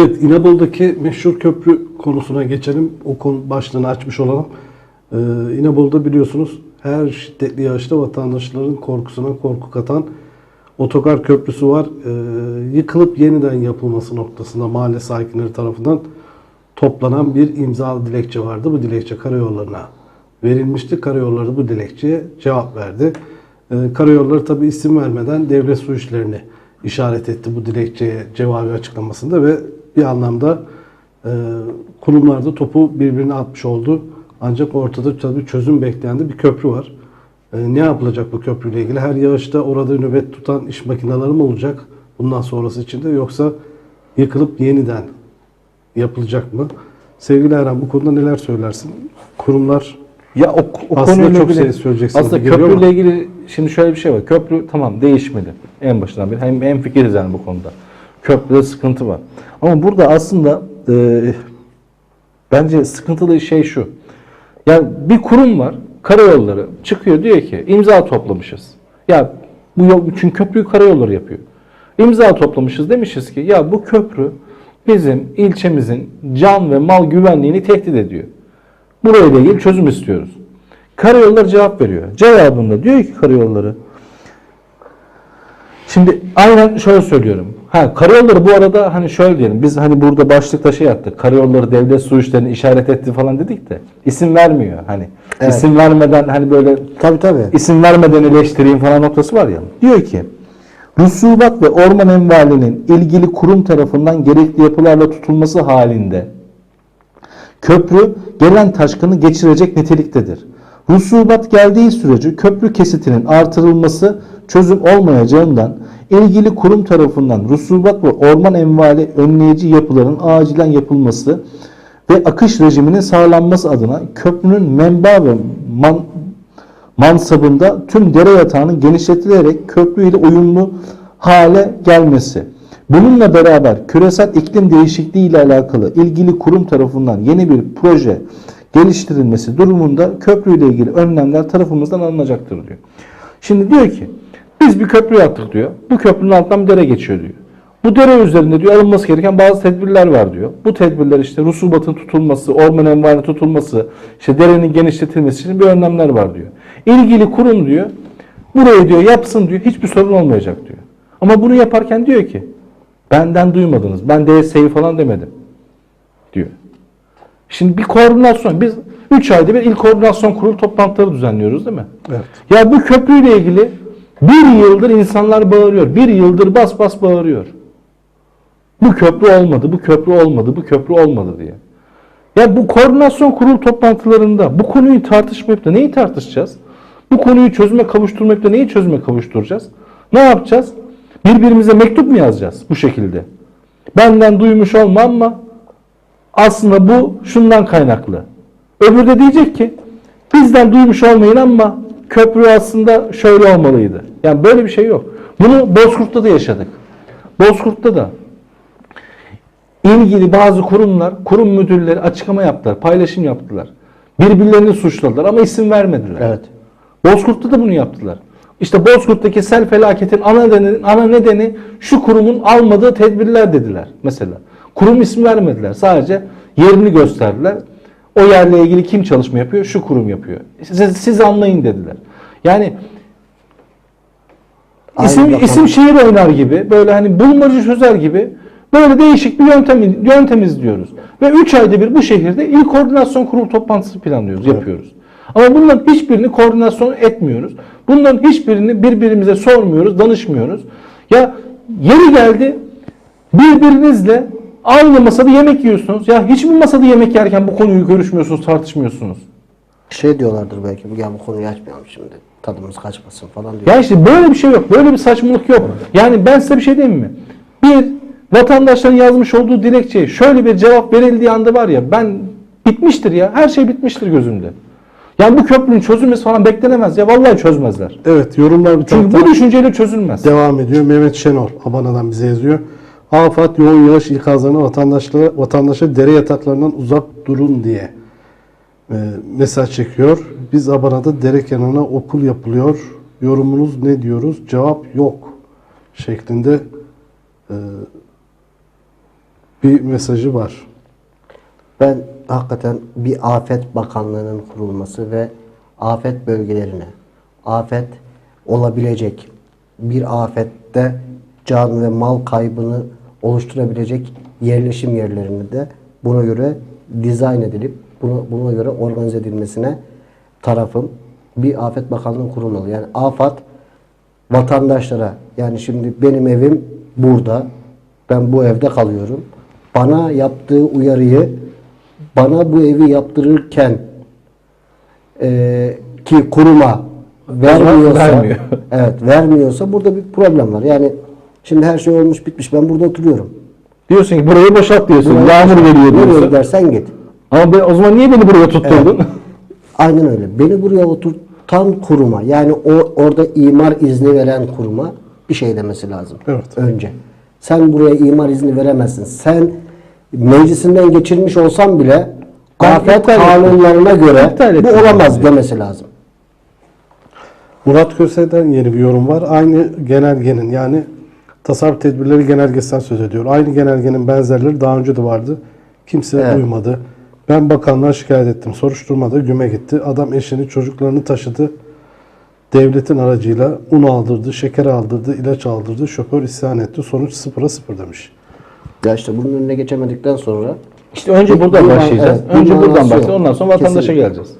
Evet, İnebolu'daki meşhur köprü konusuna geçelim. O konu başlığını açmış olalım. Ee, İnebolu'da biliyorsunuz her şiddetli yağışta vatandaşların korkusuna korku katan otogar köprüsü var. Ee, yıkılıp yeniden yapılması noktasında mahalle sakinleri tarafından toplanan bir imzalı dilekçe vardı. Bu dilekçe karayollarına verilmişti. Karayolları bu dilekçeye cevap verdi. Ee, karayolları tabi isim vermeden devlet su işlerini işaret etti bu dilekçeye cevabı açıklamasında ve bir anlamda e, kurumlarda topu birbirine atmış oldu. Ancak ortada tabii çözüm bekleyen de bir köprü var. E, ne yapılacak bu köprüyle ilgili? Her yağışta orada nöbet tutan iş makineleri mi olacak bundan sonrası için de yoksa yıkılıp yeniden yapılacak mı? Sevgili Erhan bu konuda neler söylersin? Kurumlar Ya o, o Aslında konuyla çok ilgili, şey söyleyeceksiniz Aslında köprüyle ama. ilgili şimdi şöyle bir şey var. Köprü tamam değişmedi en başından beri. Hem, hem fikiriz yani bu konuda. Köprüde sıkıntı var. Ama burada aslında e, bence sıkıntılı şey şu. Yani bir kurum var. Karayolları çıkıyor diyor ki imza toplamışız. Ya bu yol çünkü köprüyü karayolları yapıyor. İmza toplamışız demişiz ki ya bu köprü bizim ilçemizin can ve mal güvenliğini tehdit ediyor. Burayla ilgili çözüm istiyoruz. Karayolları cevap veriyor. Cevabında diyor ki karayolları Şimdi aynen şöyle söylüyorum. Ha karayolları bu arada hani şöyle diyelim. Biz hani burada başlıkta şey yaptık. Karayolları devlet su işlerini işaret etti falan dedik de isim vermiyor hani. Evet. İsim vermeden hani böyle Tabii tabii. isim vermeden eleştireyim falan noktası var ya. Diyor ki Rusubat ve orman envalinin ilgili kurum tarafından gerekli yapılarla tutulması halinde köprü gelen taşkını geçirecek niteliktedir. Rusubat geldiği sürece köprü kesitinin artırılması çözüm olmayacağından ilgili kurum tarafından rusubat ve orman envali önleyici yapıların acilen yapılması ve akış rejiminin sağlanması adına köprünün menba ve man, mansabında tüm dere yatağının genişletilerek köprü ile uyumlu hale gelmesi. Bununla beraber küresel iklim değişikliği ile alakalı ilgili kurum tarafından yeni bir proje geliştirilmesi durumunda köprü ile ilgili önlemler tarafımızdan alınacaktır diyor. Şimdi diyor ki biz bir köprü yaptık diyor. Bu köprünün altından bir dere geçiyor diyor. Bu dere üzerinde diyor alınması gereken bazı tedbirler var diyor. Bu tedbirler işte rusubatın tutulması, orman envarinin tutulması, işte derenin genişletilmesi için bir önlemler var diyor. İlgili kurum diyor burayı diyor yapsın diyor hiçbir sorun olmayacak diyor. Ama bunu yaparken diyor ki benden duymadınız. Ben DSE'yi falan demedim diyor. Şimdi bir koordinasyon biz 3 ayda bir il koordinasyon kurulu toplantıları düzenliyoruz değil mi? Evet. Ya bu köprüyle ilgili bir yıldır insanlar bağırıyor. Bir yıldır bas bas bağırıyor. Bu köprü olmadı, bu köprü olmadı, bu köprü olmadı diye. Ya bu koordinasyon kurulu toplantılarında bu konuyu tartışmayıp da neyi tartışacağız? Bu konuyu çözüme kavuşturmayıp da neyi çözüme kavuşturacağız? Ne yapacağız? Birbirimize mektup mu yazacağız bu şekilde? Benden duymuş olma ama aslında bu şundan kaynaklı. Öbürü de diyecek ki bizden duymuş olmayın ama köprü aslında şöyle olmalıydı. Yani böyle bir şey yok. Bunu Bozkurt'ta da yaşadık. Bozkurt'ta da ilgili bazı kurumlar, kurum müdürleri açıklama yaptılar, paylaşım yaptılar. Birbirlerini suçladılar ama isim vermediler. Evet. Bozkurt'ta da bunu yaptılar. İşte Bozkurt'taki sel felaketin ana nedeni, ana nedeni şu kurumun almadığı tedbirler dediler mesela. Kurum ismi vermediler. Sadece yerini gösterdiler. O yerle ilgili kim çalışma yapıyor? Şu kurum yapıyor. Siz, siz anlayın dediler. Yani Aynı isim, isim şehir oynar gibi böyle hani bulmaca çözer gibi böyle değişik bir yöntem, yöntem izliyoruz. Ve 3 ayda bir bu şehirde il koordinasyon kurulu toplantısı planlıyoruz, yapıyoruz. Ama bunların hiçbirini koordinasyon etmiyoruz. Bunların hiçbirini birbirimize sormuyoruz, danışmıyoruz. Ya yeri geldi birbirinizle aynı masada yemek yiyorsunuz. Ya hiç mi masada yemek yerken bu konuyu görüşmüyorsunuz, tartışmıyorsunuz? Şey diyorlardır belki bu ya bu konuyu açmayalım şimdi. Tadımız kaçmasın falan diyor. Ya işte böyle bir şey yok. Böyle bir saçmalık yok. Yani ben size bir şey diyeyim mi? Bir vatandaşların yazmış olduğu dilekçeye şöyle bir cevap verildiği anda var ya ben bitmiştir ya. Her şey bitmiştir gözümde. Yani bu köprünün çözülmesi falan beklenemez ya. Vallahi çözmezler. Evet yorumlar bir Çünkü taraftan bu düşünceyle çözülmez. devam ediyor. Mehmet Şenol Abana'dan bize yazıyor. Afat yoğun yağış ikazlarına vatandaşlara, vatandaşa dere yataklarından uzak durun diye e, mesaj çekiyor. Biz Abana'da dere kenarına okul yapılıyor. Yorumunuz ne diyoruz? Cevap yok şeklinde e, bir mesajı var. Ben hakikaten bir afet bakanlığının kurulması ve afet bölgelerine, afet olabilecek bir afette can ve mal kaybını oluşturabilecek yerleşim yerlerini de buna göre dizayn edilip buna, buna göre organize edilmesine tarafım. Bir afet bakanlığı kurulmalı. Yani afet vatandaşlara yani şimdi benim evim burada. Ben bu evde kalıyorum. Bana yaptığı uyarıyı bana bu evi yaptırırken e, ki kuruma vermiyorsa vermiyor. evet vermiyorsa burada bir problem var. Yani şimdi her şey olmuş bitmiş. Ben burada oturuyorum. Diyorsun ki burayı boşalt diyorsun. Yağmur geliyor Nereye diyorsun. gidersen git. Ama ben, o zaman niye beni buraya tutturdun? Aynen öyle. Beni buraya oturtan kuruma yani o orada imar izni veren kuruma bir şey demesi lazım. Evet. Önce. Sen buraya imar izni veremezsin. Sen meclisinden geçirmiş olsan bile afet kanunlarına göre bu olamaz demesi lazım. Murat Köse'den yeni bir yorum var. Aynı genelgenin yani tasarruf tedbirleri genelgesinden söz ediyor. Aynı genelgenin benzerleri daha önce de vardı. Kimse Evet. duymadı. Ben bakanlığa şikayet ettim. Soruşturmadı. Güme gitti. Adam eşini çocuklarını taşıdı. Devletin aracıyla un aldırdı, şeker aldırdı, ilaç aldırdı. Şoför isyan etti. Sonuç sıfıra sıfır demiş. Ya işte bunun önüne geçemedikten sonra İşte önce buradan başlayacağız. evet, önce buradan başlayacağız. Ondan sonra vatandaşa Kesinlikle. geleceğiz.